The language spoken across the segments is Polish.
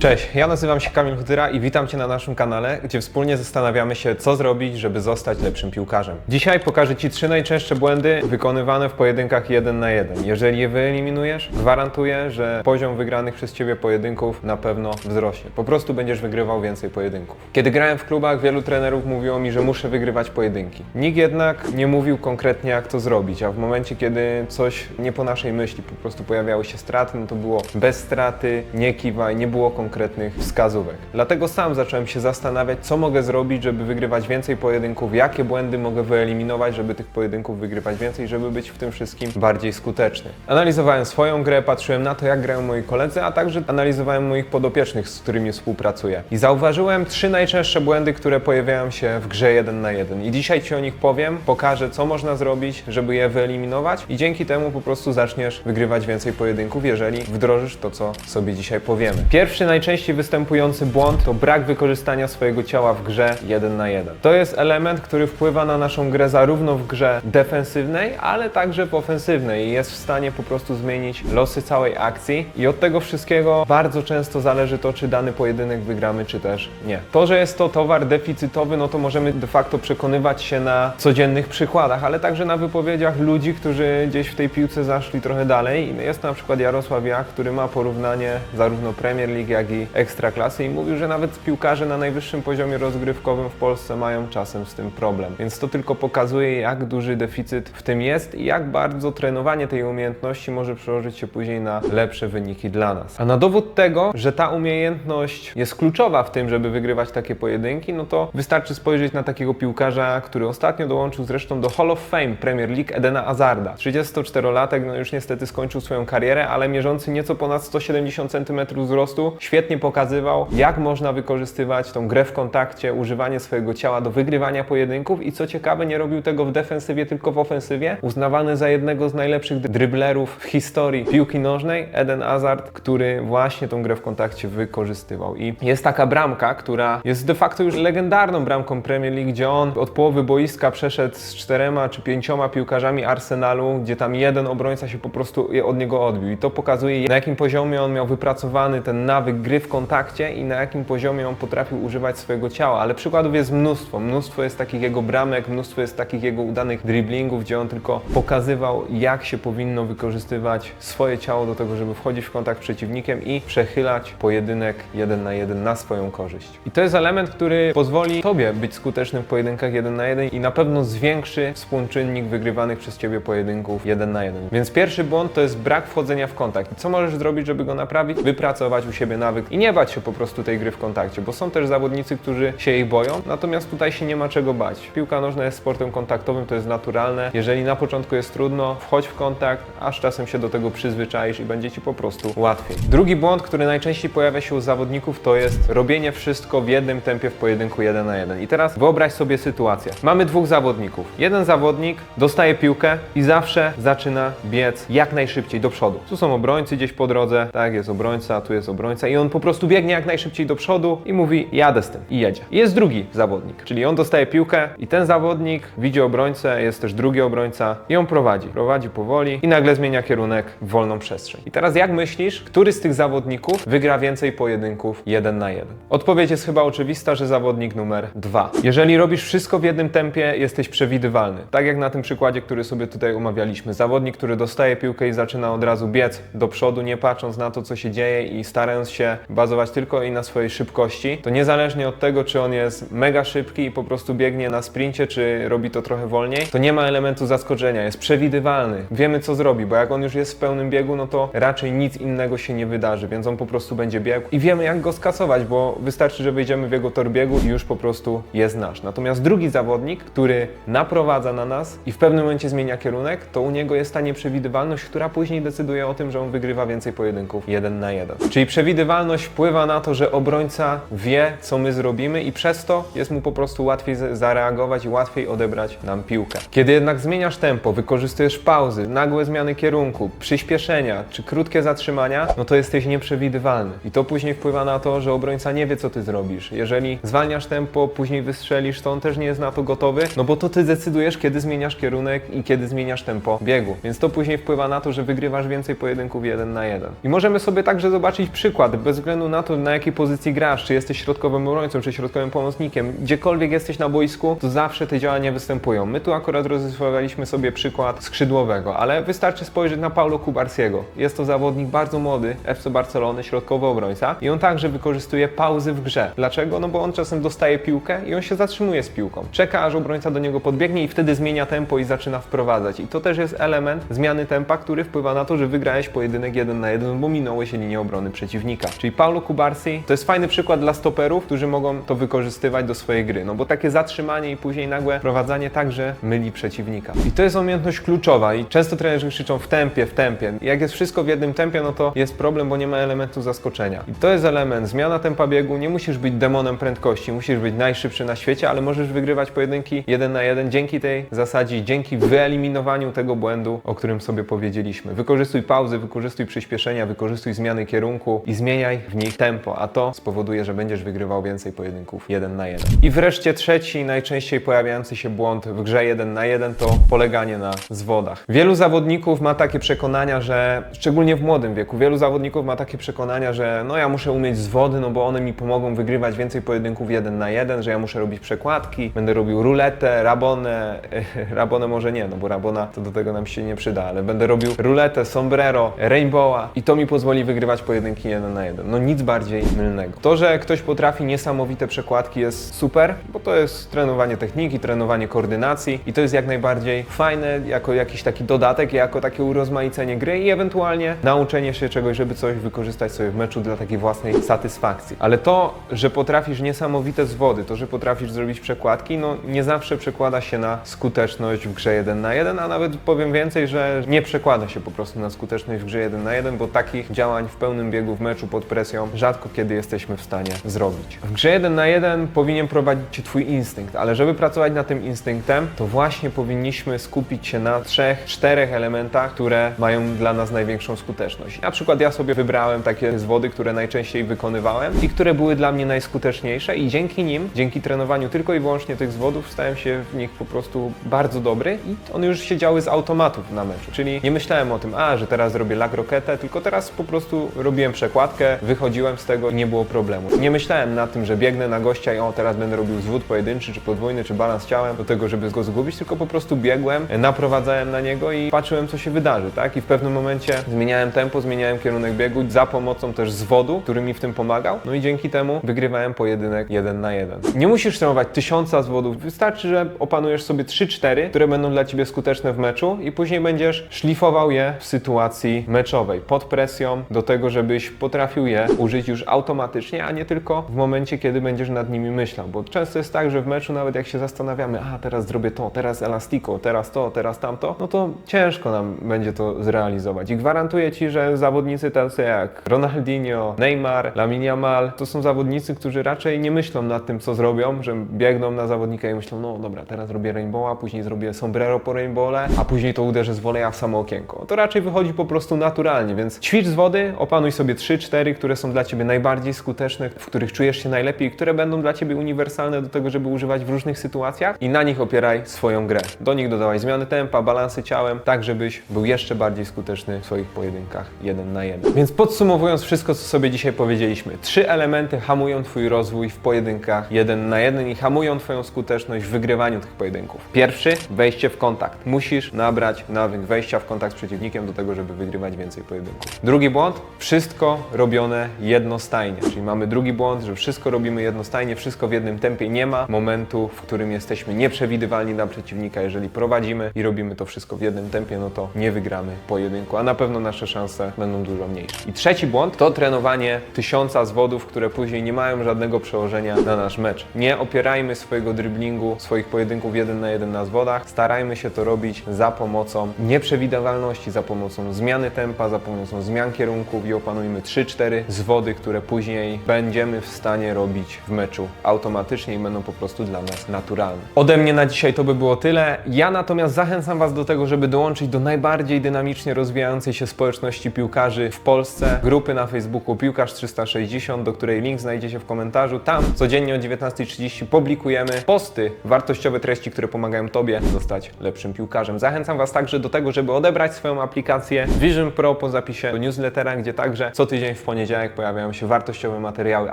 Cześć, ja nazywam się Kamil Chutyra i witam Cię na naszym kanale, gdzie wspólnie zastanawiamy się, co zrobić, żeby zostać lepszym piłkarzem. Dzisiaj pokażę Ci trzy najczęstsze błędy wykonywane w pojedynkach 1 na 1. Jeżeli je wyeliminujesz, gwarantuję, że poziom wygranych przez Ciebie pojedynków na pewno wzrośnie. Po prostu będziesz wygrywał więcej pojedynków. Kiedy grałem w klubach, wielu trenerów mówiło mi, że muszę wygrywać pojedynki. Nikt jednak nie mówił konkretnie, jak to zrobić, a w momencie, kiedy coś nie po naszej myśli, po prostu pojawiały się straty, no to było bez straty, nie kiwaj, nie było konkretnych wskazówek. Dlatego sam zacząłem się zastanawiać, co mogę zrobić, żeby wygrywać więcej pojedynków, jakie błędy mogę wyeliminować, żeby tych pojedynków wygrywać więcej, żeby być w tym wszystkim bardziej skuteczny. Analizowałem swoją grę, patrzyłem na to, jak grają moi koledzy, a także analizowałem moich podopiecznych, z którymi współpracuję. I zauważyłem trzy najczęstsze błędy, które pojawiają się w grze 1 na 1. I dzisiaj Ci o nich powiem, pokażę, co można zrobić, żeby je wyeliminować i dzięki temu po prostu zaczniesz wygrywać więcej pojedynków, jeżeli wdrożysz to, co sobie dzisiaj powiemy. Pierwszy najczęściej występujący błąd to brak wykorzystania swojego ciała w grze 1 na 1. To jest element, który wpływa na naszą grę zarówno w grze defensywnej, ale także w ofensywnej i jest w stanie po prostu zmienić losy całej akcji i od tego wszystkiego bardzo często zależy to, czy dany pojedynek wygramy, czy też nie. To, że jest to towar deficytowy, no to możemy de facto przekonywać się na codziennych przykładach, ale także na wypowiedziach ludzi, którzy gdzieś w tej piłce zaszli trochę dalej. Jest na przykład Jarosław Jak, który ma porównanie zarówno Premier League, jak i Ekstraklasy i mówił, że nawet piłkarze na najwyższym poziomie rozgrywkowym w Polsce mają czasem z tym problem. Więc to tylko pokazuje, jak duży deficyt w tym jest i jak bardzo trenowanie tej umiejętności może przełożyć się później na lepsze wyniki dla nas. A na dowód tego, że ta umiejętność jest kluczowa w tym, żeby wygrywać takie pojedynki, no to wystarczy spojrzeć na takiego piłkarza, który ostatnio dołączył zresztą do Hall of Fame Premier League Edena Hazarda. 34-latek, no już niestety skończył swoją karierę, ale mierzący nieco ponad 170 cm wzrostu, świetnie pokazywał, jak można wykorzystywać tą grę w kontakcie, używanie swojego ciała do wygrywania pojedynków i co ciekawe, nie robił tego w defensywie, tylko w ofensywie. Uznawany za jednego z najlepszych dryblerów w historii piłki nożnej, Eden Hazard, który właśnie tą grę w kontakcie wykorzystywał. I jest taka bramka, która jest de facto już legendarną bramką Premier League, gdzie on od połowy boiska przeszedł z czterema czy pięcioma piłkarzami Arsenalu, gdzie tam jeden obrońca się po prostu od niego odbił. I to pokazuje, na jakim poziomie on miał wypracowany ten nawyk gry w kontakcie i na jakim poziomie on potrafił używać swojego ciała. Ale przykładów jest mnóstwo. Mnóstwo jest takich jego bramek, mnóstwo jest takich jego udanych driblingów, gdzie on tylko pokazywał, jak się powinno wykorzystywać swoje ciało do tego, żeby wchodzić w kontakt z przeciwnikiem i przechylać pojedynek jeden na jeden na swoją korzyść. I to jest element, który pozwoli Tobie być skutecznym w pojedynkach jeden na jeden i na pewno zwiększy współczynnik wygrywanych przez Ciebie pojedynków jeden na jeden. Więc pierwszy błąd to jest brak wchodzenia w kontakt. I co możesz zrobić, żeby go naprawić? Wypracować u siebie nawyk i nie bać się po prostu tej gry w kontakcie, bo są też zawodnicy, którzy się jej boją, natomiast tutaj się nie ma czego bać. Piłka nożna jest sportem kontaktowym, to jest naturalne. Jeżeli na początku jest trudno, wchodź w kontakt, aż czasem się do tego przyzwyczaisz i będzie Ci po prostu łatwiej. Drugi błąd, który najczęściej pojawia się u zawodników, to jest robienie wszystko w jednym tempie w pojedynku 1 na 1. I teraz wyobraź sobie sytuację. Mamy dwóch zawodników. Jeden zawodnik dostaje piłkę i zawsze zaczyna biec jak najszybciej do przodu. Tu są obrońcy gdzieś po drodze, tak jest obrońca, tu jest obrońca i on po prostu biegnie jak najszybciej do przodu i mówi jadę z tym i jedzie. Jest drugi zawodnik, czyli on dostaje piłkę i ten zawodnik widzi obrońcę, jest też drugi obrońca i on prowadzi. Prowadzi powoli i nagle zmienia kierunek w wolną przestrzeń. I teraz jak myślisz, który z tych zawodników wygra więcej pojedynków 1 na 1? Odpowiedź jest chyba oczywista, że zawodnik numer 2. Jeżeli robisz wszystko w jednym tempie, jesteś przewidywalny. Tak jak na tym przykładzie, który sobie tutaj omawialiśmy. Zawodnik, który dostaje piłkę i zaczyna od razu biec do przodu, nie patrząc na to, co się dzieje i starając się bazować tylko i na swojej szybkości, to niezależnie od tego, czy on jest mega szybki i po prostu biegnie na sprincie, czy robi to trochę wolniej, to nie ma elementu zaskoczenia, jest przewidywalny. Wiemy, co zrobi, bo jak on już jest w pełnym biegu, no to raczej nic innego się nie wydarzy, więc on po prostu będzie biegł i wiemy, jak go skasować, bo wystarczy, że wejdziemy w jego tor biegu i już po prostu jest nasz. Natomiast drugi zawodnik, który naprowadza na nas i w pewnym momencie zmienia kierunek, to u niego jest ta nieprzewidywalność, która później decyduje o tym, że on wygrywa więcej pojedynków jeden na jeden. Czyli przewidywalność wpływa na to, że obrońca wie, co my zrobimy i przez to jest mu po prostu łatwiej zareagować i łatwiej odebrać nam piłkę. Kiedy jednak zmieniasz tempo, wykorzystujesz pauzy, nagłe zmiany kierunku, przyspieszenia czy krótkie zatrzymania, no to jesteś nieprzewidywalny. I to później wpływa na to, że obrońca nie wie, co ty zrobisz. Jeżeli zwalniasz tempo, później wystrzelisz, to on też nie jest na to gotowy, no bo to ty decydujesz, kiedy zmieniasz kierunek i kiedy zmieniasz tempo biegu. Więc to później wpływa na to, że wygrywasz więcej pojedynków jeden na jeden. I możemy sobie także zobaczyć przykład bez względu na to, na jakiej pozycji grasz, czy jesteś środkowym obrońcą, czy środkowym pomocnikiem, gdziekolwiek jesteś na boisku, to zawsze te działania występują. My tu akurat rozrysowaliśmy sobie przykład skrzydłowego, ale wystarczy spojrzeć na Paulo Kubarsiego. Jest to zawodnik bardzo młody, FC Barcelony, środkowy obrońca i on także wykorzystuje pauzy w grze. Dlaczego? No bo on czasem dostaje piłkę i on się zatrzymuje z piłką. Czeka, aż obrońca do niego podbiegnie i wtedy zmienia tempo i zaczyna wprowadzać. I to też jest element zmiany tempa, który wpływa na to, że wygrałeś pojedynek jeden na jeden, bo minąłeś linię obrony przeciwnika. Czyli Paulo Kubarsi to jest fajny przykład dla stoperów, którzy mogą to wykorzystywać do swojej gry. No bo takie zatrzymanie i później nagłe prowadzanie także myli przeciwnika. I to jest umiejętność kluczowa i często trenerzy krzyczą w tempie, w tempie. I jak jest wszystko w jednym tempie, no to jest problem, bo nie ma elementu zaskoczenia. I to jest element, zmiana tempa biegu, nie musisz być demonem prędkości, musisz być najszybszy na świecie, ale możesz wygrywać pojedynki jeden na jeden dzięki tej zasadzie, dzięki wyeliminowaniu tego błędu, o którym sobie powiedzieliśmy. Wykorzystuj pauzy, wykorzystuj przyspieszenia, wykorzystuj zmiany kierunku i zmieniaj w nich tempo, a to spowoduje, że będziesz wygrywał więcej pojedynków jeden na jeden. I wreszcie trzeci, najczęściej pojawiający się błąd w grze jeden na jeden to poleganie na zwodach. Wielu zawodników ma takie przekonania, że szczególnie w młodym wieku, wielu zawodników ma takie przekonania, że no ja muszę umieć zwody, no bo one mi pomogą wygrywać więcej pojedynków jeden na jeden, że ja muszę robić przekładki, będę robił ruletę, rabonę, rabonę może nie, no bo rabona to do tego nam się nie przyda, ale będę robił ruletę, sombrero, rainbowa i to mi pozwoli wygrywać pojedynki jeden na jeden. No nic bardziej mylnego. To, że ktoś potrafi niesamowite przekładki jest super, bo to jest trenowanie techniki, trenowanie koordynacji i to jest jak najbardziej fajne jako jakiś taki dodatek, jako takie urozmaicenie gry i ewentualnie nauczenie się czegoś, żeby coś wykorzystać sobie w meczu dla takiej własnej satysfakcji. Ale to, że potrafisz niesamowite zwody, to, że potrafisz zrobić przekładki, no nie zawsze przekłada się na skuteczność w grze 1 na 1, a nawet powiem więcej, że nie przekłada się po prostu na skuteczność w grze 1 na 1, bo takich działań w pełnym biegu w meczu pod presją rzadko kiedy jesteśmy w stanie zrobić. W grze 1 na 1 powinien prowadzić Cię Twój instynkt, ale żeby pracować nad tym instynktem, to właśnie powinniśmy skupić się na trzech, czterech elementach, które mają dla nas największą skuteczność. Na przykład ja sobie wybrałem takie zwody, które najczęściej wykonywałem i które były dla mnie najskuteczniejsze i dzięki nim, dzięki trenowaniu tylko i wyłącznie tych zwodów, stałem się w nich po prostu bardzo dobry i one już się działy z automatów na meczu. Czyli nie myślałem o tym, a, że teraz zrobię lag roketę, tylko teraz po prostu robiłem przekładkę, wychodziłem z tego i nie było problemu. Nie myślałem na tym, że biegnę na gościa i o, teraz będę robił zwód pojedynczy, czy podwójny, czy balans ciałem do tego, żeby go zgubić, tylko po prostu biegłem, naprowadzałem na niego i patrzyłem, co się wydarzy, tak? I w pewnym momencie zmieniałem tempo, zmieniałem kierunek biegu za pomocą też zwodu, który mi w tym pomagał. No i dzięki temu wygrywałem pojedynek jeden na jeden. Nie musisz trenować tysiąca zwodów, wystarczy, że opanujesz sobie 3-4, które będą dla Ciebie skuteczne w meczu i później będziesz szlifował je w sytuacji meczowej, pod presją, do tego, żebyś potrafił je użyć już automatycznie, a nie tylko w momencie, kiedy będziesz nad nimi myślał, bo często jest tak, że w meczu nawet jak się zastanawiamy, a teraz zrobię to, teraz elastiko, teraz to, teraz tamto, no to ciężko nam będzie to zrealizować i gwarantuję Ci, że zawodnicy tacy jak Ronaldinho, Neymar, Lamine Yamal, to są zawodnicy, którzy raczej nie myślą nad tym, co zrobią, że biegną na zawodnika i myślą, no dobra, teraz zrobię rainbowa, później zrobię sombrero po rainbowle, a później to uderzę z woleja w samo okienko. To raczej wychodzi po prostu naturalnie, więc ćwicz z wody, opanuj sobie 3-4, które są dla Ciebie najbardziej skuteczne, w których czujesz się najlepiej, które będą dla Ciebie uniwersalne do tego, żeby używać w różnych sytuacjach i na nich opieraj swoją grę. Do nich dodawaj zmiany tempa, balansy ciałem, tak żebyś był jeszcze bardziej skuteczny w swoich pojedynkach jeden na jeden. Więc podsumowując wszystko, co sobie dzisiaj powiedzieliśmy, trzy elementy hamują Twój rozwój w pojedynkach jeden na jeden i hamują Twoją skuteczność w wygrywaniu tych pojedynków. Pierwszy, wejście w kontakt. Musisz nabrać nawyk wejścia w kontakt z przeciwnikiem do tego, żeby wygrywać więcej pojedynków. Drugi błąd, wszystko robione jednostajnie. Czyli mamy drugi błąd, że wszystko robimy jednostajnie, wszystko w jednym tempie. Nie ma momentu, w którym jesteśmy nieprzewidywalni dla przeciwnika. Jeżeli prowadzimy i robimy to wszystko w jednym tempie, no to nie wygramy pojedynku, a na pewno nasze szanse będą dużo mniejsze. I trzeci błąd to trenowanie tysiąca zwodów, które później nie mają żadnego przełożenia na nasz mecz. Nie opierajmy swojego driblingu, swoich pojedynków jeden na jeden na zwodach. Starajmy się to robić za pomocą nieprzewidywalności, za pomocą zmiany tempa, za pomocą zmian kierunków i opanujmy 3-4 zwody, które później będziemy w stanie robić w meczu automatycznie i będą po prostu dla nas naturalne. Ode mnie na dzisiaj to by było tyle. Ja natomiast zachęcam Was do tego, żeby dołączyć do najbardziej dynamicznie rozwijającej się społeczności piłkarzy w Polsce, grupy na Facebooku Piłkarz 360, do której link znajdziecie w komentarzu. Tam codziennie o 19.30 publikujemy posty, wartościowe treści, które pomagają Tobie zostać lepszym piłkarzem. Zachęcam Was także do tego, żeby odebrać swoją aplikację Vision Pro po zapisie do newslettera, gdzie także co tydzień w poniedziałek poniedziałek pojawiają się wartościowe materiały,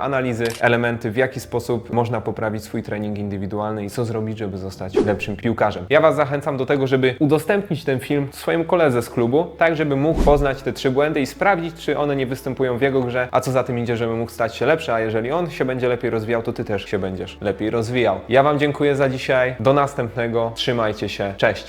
analizy, elementy, w jaki sposób można poprawić swój trening indywidualny i co zrobić, żeby zostać lepszym piłkarzem. Ja Was zachęcam do tego, żeby udostępnić ten film swojemu koledze z klubu, tak żeby mógł poznać te trzy błędy i sprawdzić, czy one nie występują w jego grze, a co za tym idzie, żeby mógł stać się lepszy, a jeżeli on się będzie lepiej rozwijał, to Ty też się będziesz lepiej rozwijał. Ja Wam dziękuję za dzisiaj, do następnego, trzymajcie się, cześć!